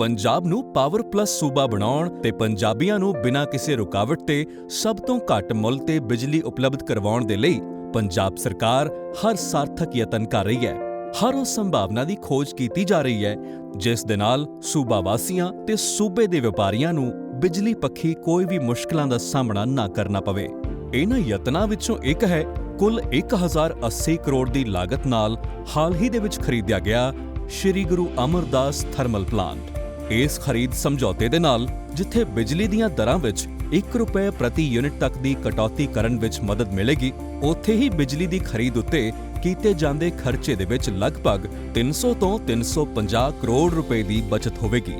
ਪੰਜਾਬ ਨੂੰ power plus ਸੂਬਾ ਬਣਾਉਣ ਤੇ ਪੰਜਾਬੀਆਂ ਨੂੰ ਬਿਨਾਂ ਕਿਸੇ ਰੁਕਾਵਟ ਤੇ ਸਭ ਤੋਂ ਘੱਟ ਮੁੱਲ ਤੇ ਬਿਜਲੀ ਉਪਲਬਧ ਕਰਵਾਉਣ ਦੇ ਲਈ ਪੰਜਾਬ ਸਰਕਾਰ ਹਰ ਸਾਰਥਕ ਯਤਨ ਕਰ ਰਹੀ ਹੈ। ਹਰ ਉਸ ਸੰਭਾਵਨਾ ਦੀ ਖੋਜ ਕੀਤੀ ਜਾ ਰਹੀ ਹੈ, ਜਿਸ ਦੇ ਨਾਲ ਸੂਬਾ ਵਾਸੀਆਂ ਤੇ ਸੂਬੇ ਦੇ ਵਪਾਰੀਆਂ ਨੂੰ ਬਿਜਲੀ ਪੱਖੀ ਕੋਈ ਵੀ ਮੁਸ਼ਕਲਾਂ ਦਾ ਸਾਹਮਣਾ ਨਾ ਕਰਨਾ ਪਵੇ। ਇਹਨਾਂ ਯਤਨਾਂ ਵਿੱਚੋਂ ਇੱਕ ਹੈ, ਕੁੱਲ 1080 ਕਰੋੜ ਦੀ ਲਾਗਤ ਨਾਲ ਹਾਲ ਹੀ ਦੇ ਵਿੱਚ ਖਰੀਦਿਆ ਗਿਆ ਸ਼੍ਰੀ ਗੁਰੂ ਅਮਰਦਾਸ ਥਰਮਲ ਪਲਾਂਟ। ਇਸ ਖਰੀਦ ਸਮਝੌਤੇ ਦੇ ਨਾਲ ਜਿੱਥੇ ਬਿਜਲੀ ਦੀਆਂ ਦਰਾਂ ਵਿੱਚ 1 ਰੁਪਏ ਪ੍ਰਤੀ ਯੂਨਿਟ ਤੱਕ ਦੀ ਕਟੌਤੀ ਕਰਨ ਵਿੱਚ ਮਦਦ ਮਿਲੇਗੀ, ਉੱਥੇ ਹੀ ਬਿਜਲੀ ਦੀ ਖਰੀਦ ਉੱਤੇ ਕੀਤੇ ਜਾਂਦੇ ਖਰਚੇ ਦੇ ਵਿੱਚ ਲਗਭਗ 300 ਤੋਂ 350 ਕਰੋੜ ਰੁਪਏ ਦੀ ਬਚਤ ਹੋਵੇਗੀ,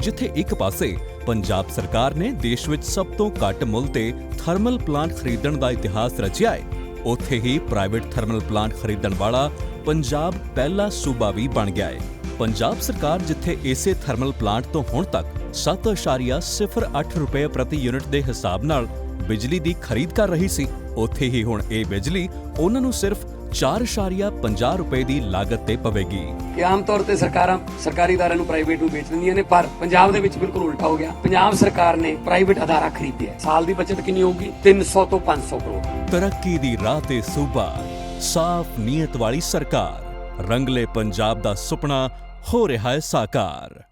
ਜਿੱਥੇ ਇੱਕ ਪਾਸੇ ਪੰਜਾਬ ਸਰਕਾਰ ਨੇ ਦੇਸ਼ ਵਿੱਚ ਸਭ ਤੋਂ ਘੱਟ ਮੁੱਲ ਤੇ ਥਰਮਲ ਪਲਾਂਟ ਖਰੀਦਣ ਦਾ ਇਤਿਹਾਸ ਰਚਿਆ ਹੈ, ਉੱਥੇ ਹੀ ਪ੍ਰਾਈਵੇਟ ਥਰਮਲ ਪਲਾਂਟ ਖਰੀਦਣ ਵਾਲਾ ਪੰਜਾਬ ਪਹਿਲਾ ਸੂਬਾ ਵੀ ਬਣ ਗਿਆ ਹੈ। ਪੰਜਾਬ ਸਰਕਾਰ ਜਿੱਥੇ ਇਸੇ ਥਰਮਲ ਪਲਾਂਟ ਤੋਂ ਹੁਣ ਤੱਕ 7.08 ਰੁਪਏ ਪ੍ਰਤੀ ਯੂਨਿਟ ਦੇ ਹਿਸਾਬ ਨਾਲ ਬਿਜਲੀ ਦੀ ਖਰੀਦ ਕਰ ਰਹੀ ਸੀ ਉੱਥੇ ਹੀ ਹੁਣ ਇਹ ਬਿਜਲੀ ਉਹਨਾਂ ਨੂੰ ਸਿਰਫ 4.50 ਰੁਪਏ ਦੀ ਲਾਗਤ ਤੇ ਪਵੇਗੀ। ਕਿ ਆਮ ਤੌਰ ਤੇ ਸਰਕਾਰਾਂ ਸਰਕਾਰੀ ਅਦਾਰਿਆਂ ਨੂੰ ਪ੍ਰਾਈਵੇਟ ਨੂੰ ਵੇਚ ਦਿੰਦੀਆਂ ਨੇ ਪਰ ਪੰਜਾਬ ਦੇ ਵਿੱਚ ਬਿਲਕੁਲ ਉਲਟਾ ਹੋ ਗਿਆ। ਪੰਜਾਬ ਸਰਕਾਰ ਨੇ ਪ੍ਰਾਈਵੇਟ ਅਦਾਰਾ ਖਰੀਦਿਆ। ਸਾਲ ਦੀ ਬਚਤ ਕਿੰਨੀ ਹੋਊਗੀ? 300 ਤੋਂ 500 ਕਰੋੜ। ਤਰੱਕੀ ਦੀ ਰਾਹ ਤੇ ਸੂਬਾ ਸਾਫ਼ ਨੀਅਤ ਵਾਲੀ ਸਰਕਾਰ। ਰੰਗਲੇ ਪੰਜਾਬ ਦਾ ਸੁਪਨਾ ਹੋ ਰਿਹਾ ਹੈ ਸਾਕਾਰ